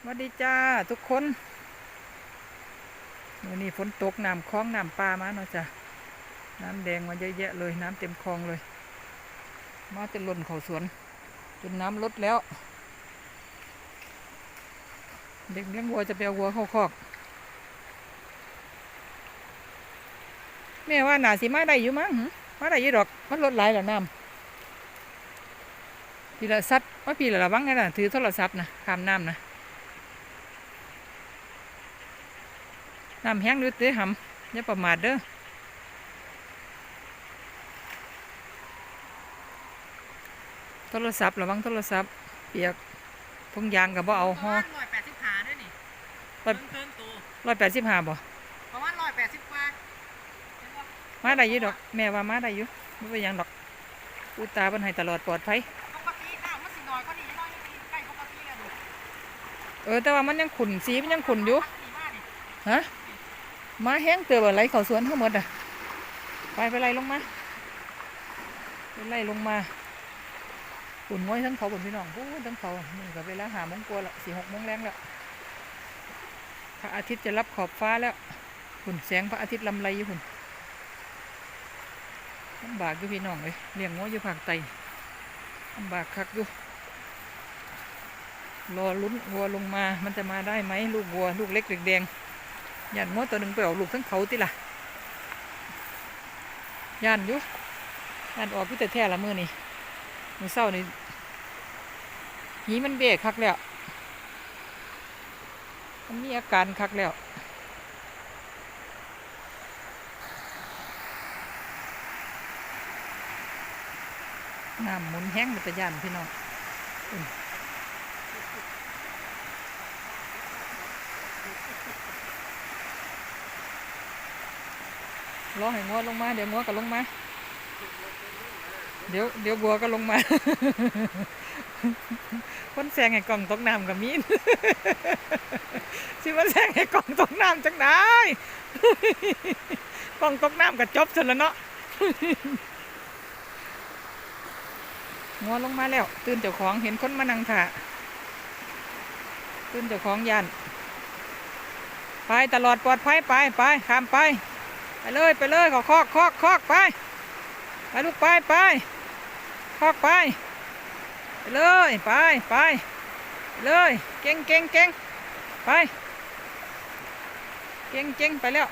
สวัสดีจ้าทุกคนมื่อนี้ฝนตกน้ำคลองน้ำปลามาเนาะจ้ะน้ำแดงมาเยอะแยะเลยน้ำเต็มคลองเลย มาจนล้นเขาสวน จนน้ำลดแล้ว เด็กเลี้ยงวัวจะไปเอาวัวเข้าคอกแม่ว่าหนาสิมาได้อยู่มั้งมาได้อยู่ดอก มันลดหลายแล้วน้ำพี่ละซัดว่าพี่ละระวังไงน่ะถือโทรศัพท์นะข้ามน้ำนะ น้ำแห้งดูเต้หำอย่าประมาทเด้อโทรศัพท์ระวังโทรศัพท์เปียกทุงยางกับบ่เอาประห่อมาณร้อยแปดสิบห้าด้วยนี่ร้อยเกินตัวร้อยแปดสิบห้าบ่ประมาณร้อยแปดสิบกว่าเห็นบ่มาได้อยู่ดอก แม่ว่ามาได้อยู่ไม่เป็นหยังดอก อุตตาเป็นให้ตลอดปลอดภัยปกติน้ำมันสิน้อยกว่านี้น้อยนิดใกล้ปกติแล้วนี่เออแต่ว่ามันยังขุ่นสีมันยังขุ่นอยู่มันสีมากนี่ฮะ มาแห้งเตือบอะไรเขาสวนทั้งหมดอะ ไปไปไล่ลงมาไปไล่ลงมาขุ่นง้อยทั้งเขาบนพี่น้องพูดทั้งเขานี่ก็เวลาหามงกว่าละสี่หกมงแรงแล้วพระอาทิตย์จะรับขอบฟ้าแล้วขุ่นแสงพระอาทิตย์ลำไรอยู่ขุ่นลำบากอยู่พี่น้องเลยเลี้ยงง้อยอยู่ภาคใต้ลำบากคักอยู่รอลุ้นวัวลงมา มันจะมาได้ไหมลูกวัว ลูกเล็กเด็กแดง ย่านงวตัวหนึ่งไปออกลูกทั้งเขาติล่ะย่านอยู่ย่านออกพี่แต่แท้ละมือนี่มือเศร้านี่หีมันเบรกคักแล้ว มันมีอาการคักแล้วน้ำหมุนแห้งมันจะย่านพี่น้อง รอให้งัวลงมา เดี๋ยวงัวก็ลงมา เดี๋ยวเดี๋ยวบัวก็ลงมาคนแซงให้กล่องตกน้ำกับมีนสิว่าแซงให้กล่องตกน้ำจังได้กล่องตกน้ำก็จบซะแล้วเนาะงัวลงมาแล้ว ตื่นเจ้าของเห็นคนมานั่งถ่าตื่นเจ้าของยันไปตลอดปลอดภัยไปไปข้ามไป ไปเลยไปเลยขอคอกคอกคอกไปไปลูกไปไปคอกไปไปเลยไปไปเลยเก่งเก่งเก่งไปเก่งเก่งไปแล้ว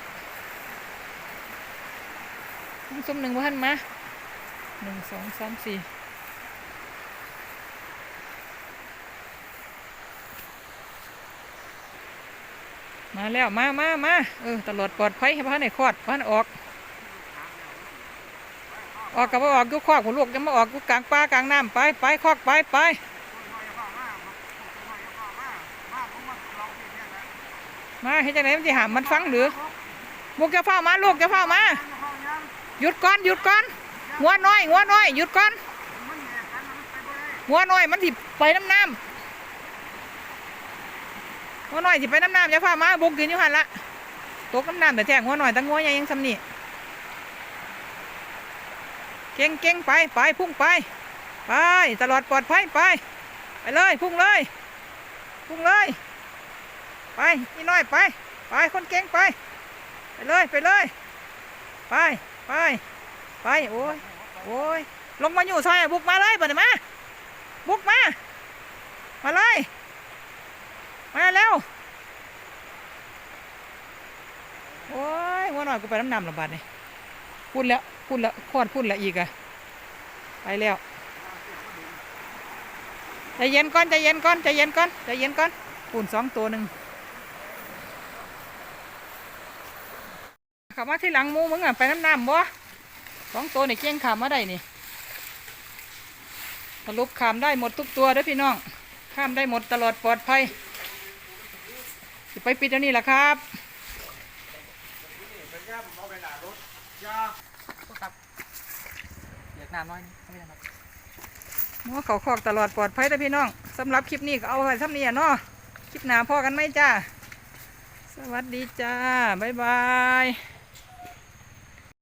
ซุ่มหนึ่งพันมาหนึ่งสองสามสี่ มาแล้วมามามาเออตลอดปลอดภัยให้พันในคลอดพันออก ออกกับว่าออกอยุคอกหัวลูกจะมาออกยุกลางป่ากลางน้ำไปไปคอกไปไปมาเห็นจังไหนมันจะหามมันฟังหรือบุกจะเฝ้ามาลูกจะเฝ้ามาหยุดก่อนหยุดก่อนงัวน้อยงัวน้อยหยุดก่อนงัวน้อยมันสิไปน้ำน้ำ งัวหน้อยสิไปน้ำน้ำจะเฝ้ามาบุกยืนอยู่หันละตกน้ำน้ำแต่แท้งัวหน้อยตั้งงัวใหญ่ยังสำนีเก่งเก่งไปไปพุ่งไป ไปตลอดปลอดภัยไป ไปเลย พุ่งเลย พุ่งเลย ไปนี่น้อยไป ไปคนเก่งไป ไปเลยไปเลย ไปไปไปโอ้ยโอ้ยลงมาอยู่ซอยบุกมาเลยเปิดมาบุกมา มาเลย มาแล้วโอ้ยหัวหน่อย กูไปน้ำนำลำบากนี่ยพูดแล้วพูดแล้วคอดพูดแล้วอีกอะไปแล้วใจเย็นก่อนใจเย็นก่อนใจเย็นก่อนใจเย็นก่อนปุ่นสองตัวหนึ่งขับมาที่หลังมูมึงอะไปน้ำน้ำบ่สองตัวนี่เกี้ยงขามมาได้นี่สรุปขามได้หมดทุกตัวเด้อพี่น้อง ข้ามได้หมดตลอดปลอดภัยไปปิดเดี๋ยวนี้แหละครับ เด็ก น้ำน้อยนี่ไม่เป็นไรหมัวเขาคอกตลอดปลอดภัยนะพี่น้องสำหรับคลิปนี้ก็เอาไว้ซ้ำนี้อะเนาะคลิปหน้าพอกันไหมจ้า สวัสดีจ้า บ๊ายบาย